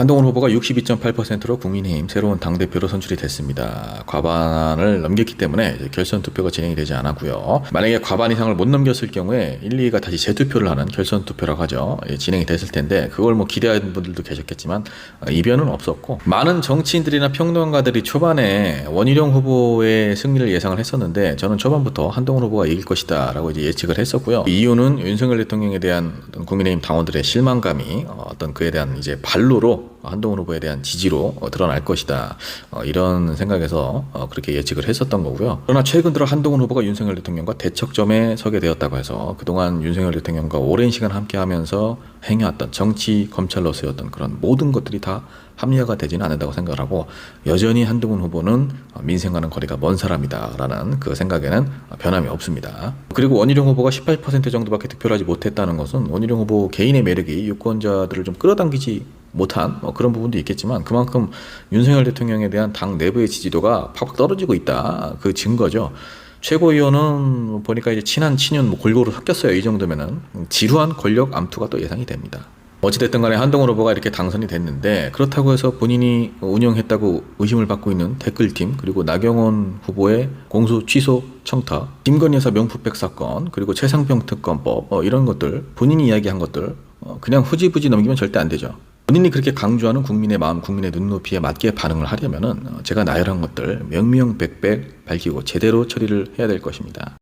한동훈 후보가 62.8%로 국민의힘 새로운 당대표로 선출이 됐습니다. 과반을 넘겼기 때문에 결선 투표가 진행이 되지 않았고요. 만약에 과반 이상을 못 넘겼을 경우에 1, 2위가 다시 재투표를 하는 결선 투표라고 하죠. 예, 진행이 됐을 텐데 그걸 뭐 기대하는 분들도 계셨겠지만 어, 이변은 없었고 많은 정치인들이나 평론가들이 초반에 원희룡 후보의 승리를 예상을 했었는데 저는 초반부터 한동훈 후보가 이길 것이다 라고 이제 예측을 했었고요. 이유는 윤석열 대통령에 대한 국민의힘 당원들의 실망감이 어, 어떤 그에 대한 이제 발로로 한동훈 후보에 대한 지지로 어, 드러날 것이다. 어, 이런 생각에서 어, 그렇게 예측을 했었던 거고요. 그러나 최근 들어 한동훈 후보가 윤석열 대통령과 대척점에 서게 되었다고 해서 그동안 윤석열 대통령과 오랜 시간 함께하면서 행해왔던 정치 검찰로서의 어떤 그런 모든 것들이 다 합리화가 되지는 않는다고 생각하고 여전히 한동훈 후보는 어, 민생과는 거리가 먼 사람이다라는 그 생각에는 변함이 없습니다. 그리고 원희룡 후보가 18% 정도밖에 득표를 하지 못했다는 것은 원희룡 후보 개인의 매력이 유권자들을 좀 끌어당기지 못한 뭐 그런 부분도 있겠지만 그만큼 윤석열 대통령에 대한 당 내부의 지지도가 팍팍 떨어지고 있다 그 증거죠. 최고위원은 보니까 이제 친한 친윤 뭐 골고루 섞였어요. 이 정도면은 지루한 권력 암투가 또 예상이 됩니다. 어찌됐든 간에 한동훈 후보가 이렇게 당선이 됐는데 그렇다고 해서 본인이 운영했다고 의심을 받고 있는 댓글팀 그리고 나경원 후보의 공소 취소 청탁 김건희 여사 명품백 사건 그리고 최상병 특검법 어, 이런 것들 본인이 이야기한 것들 어, 그냥 후지부지 넘기면 절대 안 되죠. 본인이 그렇게 강조하는 국민의 마음, 국민의 눈높이에 맞게 반응을 하려면은 어, 제가 나열한 것들 명명백백 밝히고 제대로 처리를 해야 될 것입니다.